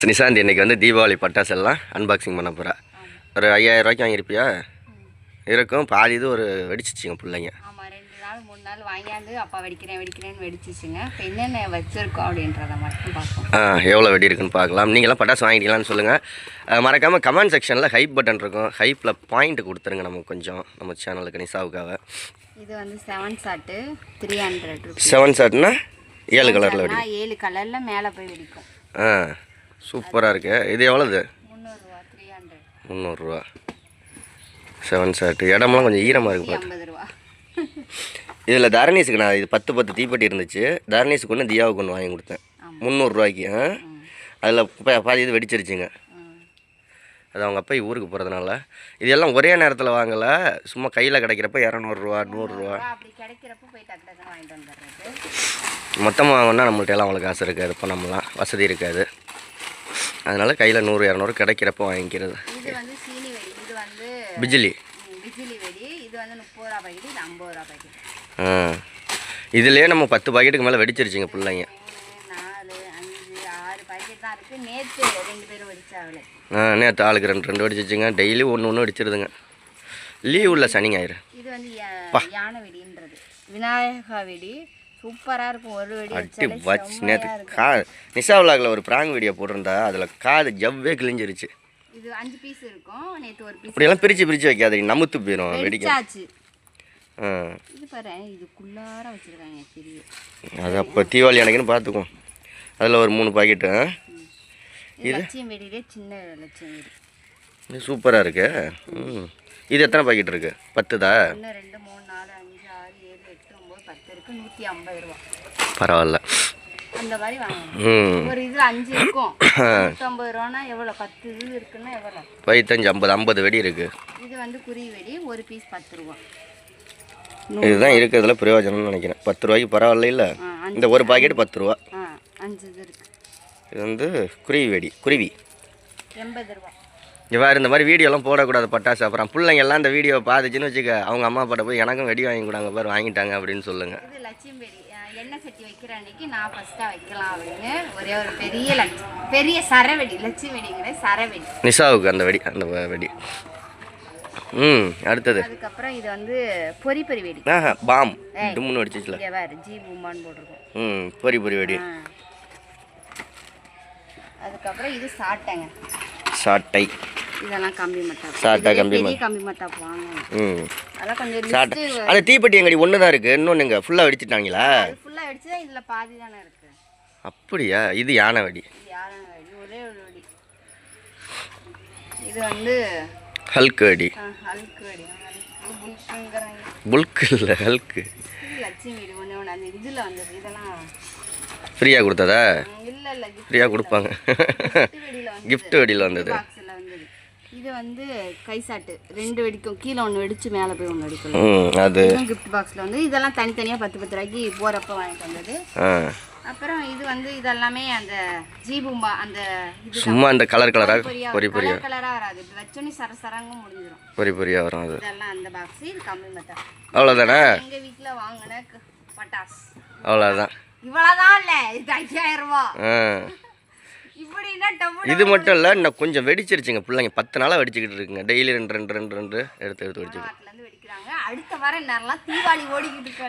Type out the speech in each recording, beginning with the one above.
நிசாந்த் இன்னைக்கு வந்து தீபாவளி பட்டாசு எல்லாம் அன்பாக்சிங் பண்ண போகிறா ஒரு ஐயாயிரம் ரூபாய்க்கு வாங்கியிருப்பியா? இருக்கும். பாதி இது ஒரு வெடிச்சிச்சிங்க பிள்ளைங்க. ஆமாம் ரெண்டு நாள் மூணு நாள் வாங்கியாந்து அப்பா வெடிக்கிறேன் வெடிக்கிறேன்னு வெடிச்சிச்சுங்க. இப்போ என்னென்ன வச்சுருக்கோம் அப்படின்றத மட்டும் பார்ப்போம். ஆ எவ்வளோ வெடி இருக்குன்னு பார்க்கலாம். நீங்களாம் பட்டாசு வாங்கிக்கலாம்னு சொல்லுங்கள் மறக்காமல் கமெண்ட் செக்ஷனில் ஹைப் பட்டன் இருக்கும். ஹைப்பில் பாயிண்ட் கொடுத்துருங்க நமக்கு கொஞ்சம் நம்ம சேனலுக்கு நிசாவுக்காக இது வந்து seven shot three hundred seven ஷர்ட்னா ஏழு கலரில் வெடி ஏழு கலரில் மேலே போய் வெடிக்கும். ஆ. சூப்பராக இருக்கு. இது எவ்வளோது முந்நூறுரூவா செவன் ஷர்ட் இடமெல்லாம் கொஞ்சம் ஈரமாக இருக்கு பாரு. ஐம்பது ரூபா. இதில் தரணீஸுக்கு நான் இது பத்து பத்து தீப்பெட்டி இருந்துச்சு. தரணீஸுக்கு ஒன்று தியாவுக்கு ஒன்று வாங்கி கொடுத்தேன். முந்நூறுரூவாய்க்கு அதில் பாதி இது வெடிச்சிருச்சுங்க. அது அவங்க அப்பா ஊருக்கு போகிறதுனால இது எல்லாம் ஒரே நேரத்தில் வாங்கலை. சும்மா கையில் கிடைக்கிறப்ப இரநூறுவா நூறுரூவா மொத்தமாக வாங்கினா நம்மள்ட்ட எல்லாம் அவ்வளோ காசு இருக்காது. இப்போ நம்மலாம் வசதி இருக்காது. அதனால் கையில் நூறு இரநூறு கிடைக்கிறப்ப வாங்கிக்கிறது. இது வந்து சீனி வெடி இது வந்து பிஜிலி. ம், பிஜிலி வெடி இது வந்து முப்பது ரூபா பாக்கெட் இது ஐம்பது ரூபா பாக்கெட் ஆ. இதுலேயே நம்ம பத்து பாக்கெட்டுக்கு மேலே வெடிச்சிருச்சுங்க பிள்ளைங்க. மூணு நாலு அஞ்சு ஆறு பாக்கெட் தான் இருக்குது நேற்று ரெண்டு பேரும் வெடிச்சாங்களே. ஆ நேற்று ஆளுக்கு ரெண்டு ரெண்டு வெடிச்சிச்சுங்க. டெய்லி ஒன்று ஒன்று வெடிச்சிருதுங்க. லீவ் உள்ள சனி ஞாயிறு இது வந்து யா- யானை வெடின்றது. விநாயகா வெடி சூப்பராக இருக்கும். ஒரு வெடி அட்டி. கா நிஷா விலாகில் ஒரு ப்ராங் வீடியோ போட்டிருந்தா அதில் காது ஜவ்வே கிழிஞ்சிருச்சு. இது அஞ்சு பீஸ் இருக்கும். நேற்று ஒரு பீஸ் இப்படியெல்லாம் பிரித்து பிரித்து வைக்காது நமுத்து போயிடும் வெடிக்க. வெடிச்சாச்சு ஆ. இது பாரு இதுக்குள்ளார வச்சிருக்காங்க பெரிய அது அப்போ தீபாவளி அன்னைக்குன்னு பார்த்துக்குவோம் அதில் ஒரு மூணு பாக்கெட்டு இது லட்சியம் வெடியிலே சின்ன லட்சியம் வெடி இது சூப்பராக இருக்கு. இது எத்தனை பாக்கெட் இருக்கு? பத்துதா? ரெண்டு மூணு நாலு அஞ்சு ஆறு ஏழு எட்டு ஒம்பது பத்து இருக்கு நூற்றி ஐம்பது ரூபா. பரவாயில்ல. அந்த மாதிரி வாங்கணும். ஒரு இதில் அஞ்சு இருக்கும். நூற்றம்பது ரூபானா எவ்வளோ? பத்து இது இருக்குன்னா எவ்வளோ? பதித்தஞ்சு ஐம்பது ஐம்பது வெடி இருக்குது இது வந்து குருவி வெடி ஒரு பீஸ் பத்து ரூபா. இதுதான் இருக்கிறதுல பிரயோஜனம்னு நினைக்கிறேன். பத்து ரூபாய்க்கு பரவாயில்ல இல்லை? இந்த ஒரு பாக்கெட் பத்து ரூபா. அஞ்சு இது இது வந்து குருவி வெடி குருவி. எண்பது ரூபா. இவ்வாறு இந்த மாதிரி வீடியோலாம் போடக்கூடாது பட்டாசு. அப்புறம் பிள்ளைங்க எல்லாம் இந்த வீடியோ பார்த்துச்சுன்னு வச்சுக்க அவங்க அம்மா அப்பாட்ட போய் எனக்கும் வெடி வாங்கி கூடாங்க பாரு வாங்கிட்டாங்க அப்படின்னு சொல்லுங்கள் எண்ணெய் சட்டி வைக்கிற அன்னைக்கு நான் ஃபஸ்ட்டாக வைக்கலாம் அப்படின்னு. ஒரே ஒரு பெரிய பெரிய சரவெடி லட்சுமி வெடிங்கிற சரவெடி. நிஷாவுக்கு அந்த வெடி அந்த வெடி. ம் அடுத்தது. அதுக்கப்புறம் இது வந்து பொரி பொரி வெடி. ஆஹா பாம். டும்னு வெடிச்சிச்சுல. இங்கே வேறு ஜி பூமான்னு போட்டிருக்கோம். ம் பொரி பொரி வெடி. அதுக்கப்புறம் இது சாட்டைங்க. சாட்டை. இதெல்லாம் கம்பி மத்தாப்பு சாட்டை, இதுலயே கம்பி பெரிய கம்பி மத்தாப்பு வாங்கணும் ம். அதெல்லாம் கொஞ்சம் சாட்டை. லிஸ்ட்டு அந்த தீப்பெட்டி எங்கடி? ஒன்று தான் இருக்குது இன்னொன்று ஃபுல்லாக வெடிச்சிட்டாங்களா? ஃபுல்லாக வெடிச்சு இதில் பாதி தானே இருக்குது அப்படியா? இது யானை வெடி யாரும் வெடி ஒரே ஒரு வெடி. இது வந்து ஹல்க் வெடி ஹல்க் வெடி புல்க் இல்லை ஹல்க்கு இது லட்சுமி வெடி. ஒன்று ஒன்று அந்த இதில் வந்தது. இதெல்லாம் ஃப்ரீயாக கொடுத்ததா? இல்லை இல்லை ஃப்ரீயாக கொடுப்பாங்க. Gift வெடியில் வந்தது. இது வந்து கைசாட்டு. ரெண்டு வெடிக்கும். கீழே ஒன்று வெடிச்சு மேலே போய் ஒன்று வெடிக்கலாம் ம் அது. கிஃப்ட் பாக்ஸில் வந்து. இதெல்லாம் தனித்தனியாக பத்து பத்து ரூபாய்க்கு போகிறப்ப வாங்கிட்டு வந்தது. அப்புறம் இது வந்து இதெல்லாமே அந்த ஜீபும்பா அந்த சும்மா அந்த கலர் கலராக பொரியா பொரி பொரியா கலர் கலராக வராது. இப்படி வச்சோன்னே சர சரங்க முடிஞ்சிடும் பொரி பொரியாக வரும் அது. இதெல்லாம் அந்த பாக்ஸ் இது கம்மி மத்தா. அவ்வளோதானே எங்கள் வீட்டில் வாங்கின பட்டாஸ் அவ்வளோதான் இவ்வளோதான் இல்லை இது ஐயாயிரம் மட்டும் இல்லை இன்னும் கொஞ்சம் வெடிச்சிருச்சுங்க. பிள்ளைங்க பத்து நாளாக வெடிச்சிக்கிட்டு இருக்குங்க. டெய்லி ரெண்டு ரெண்டு ரெண்டு ரெண்டு எடுத்து எடுத்து வெடிச்சுக்கிட்டு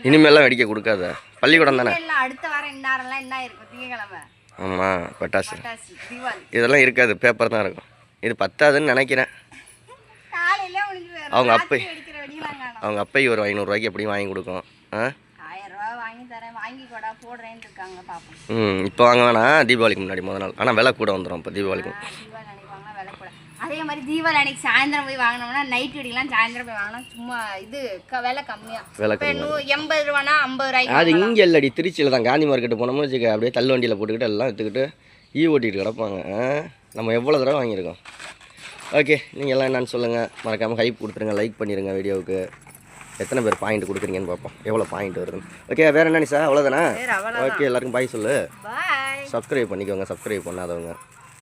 இனிமேல்லாம் வெடிக்க கொடுக்காத. பள்ளிக்கூடம் தானே? ஆமாம் பட்டாசு. இதெல்லாம் இருக்காது பேப்பர் தான் இருக்கும். இது பத்தாதுன்னு நினைக்கிறேன். அவங்க அப்பை அவங்க அப்பை ஒரு ஐநூறுரூவாய்க்கு எப்படியும் வாங்கி கொடுக்கும். ஆ? வாங்கி தரேன் வாங்கி கொடா போடுறேன்னு இருக்காங்க பார்ப்போம் ம் இப்போ வாங்க வேணாம். தீபாவளிக்கு முன்னாடி முதல் நாள். ஆனால் விலை கூட வந்துடும் இப்போ தீபாவளிக்கு. தீபாவளி அன்னைக்கு வாங்கினா விலை கூட. அதே மாதிரி தீபாவளி அன்னைக்கு சாயந்தரம் போய் வாங்கினோம்னா நைட் வெடிலாம் சாயந்தரம் போய் வாங்கினா சும்மா இது க விலை கம்மியா. விலை இப்போ நூ எண்பது ரூபானா ஐம்பது ரூபாய்க்கு அது இங்கே இல்லடி திருச்சியில் தான். காந்தி மார்க்கெட்டு போனோம்னு வச்சுக்க அப்படியே தள்ளு வண்டியில் போட்டுக்கிட்டு எல்லாம் எடுத்துக்கிட்டு ஈ ஓட்டிகிட்டு கிடப்பாங்க? நம்ம எவ்வளோ தடவை வாங்கியிருக்கோம்? ஓகே நீங்கள் எல்லாம் என்னன்னு சொல்லுங்கள் மறக்காமல் ஹைப் கொடுத்துருங்க லைக் பண்ணிடுங்க வீடியோவுக்கு எத்தனை பேர் பாயிண்ட் கொடுக்குறீங்கன்னு பார்ப்போம். எவ்வளோ பாயிண்ட் வருதுன்னு. ஓகே வேறு என்ன சார் அவ்வளோதானே ஓகே எல்லாருக்கும் பாய் சொல்லு. சப்ஸ்கிரைப் பண்ணிக்கோங்க சப்ஸ்கிரைப் பண்ணாதவங்க.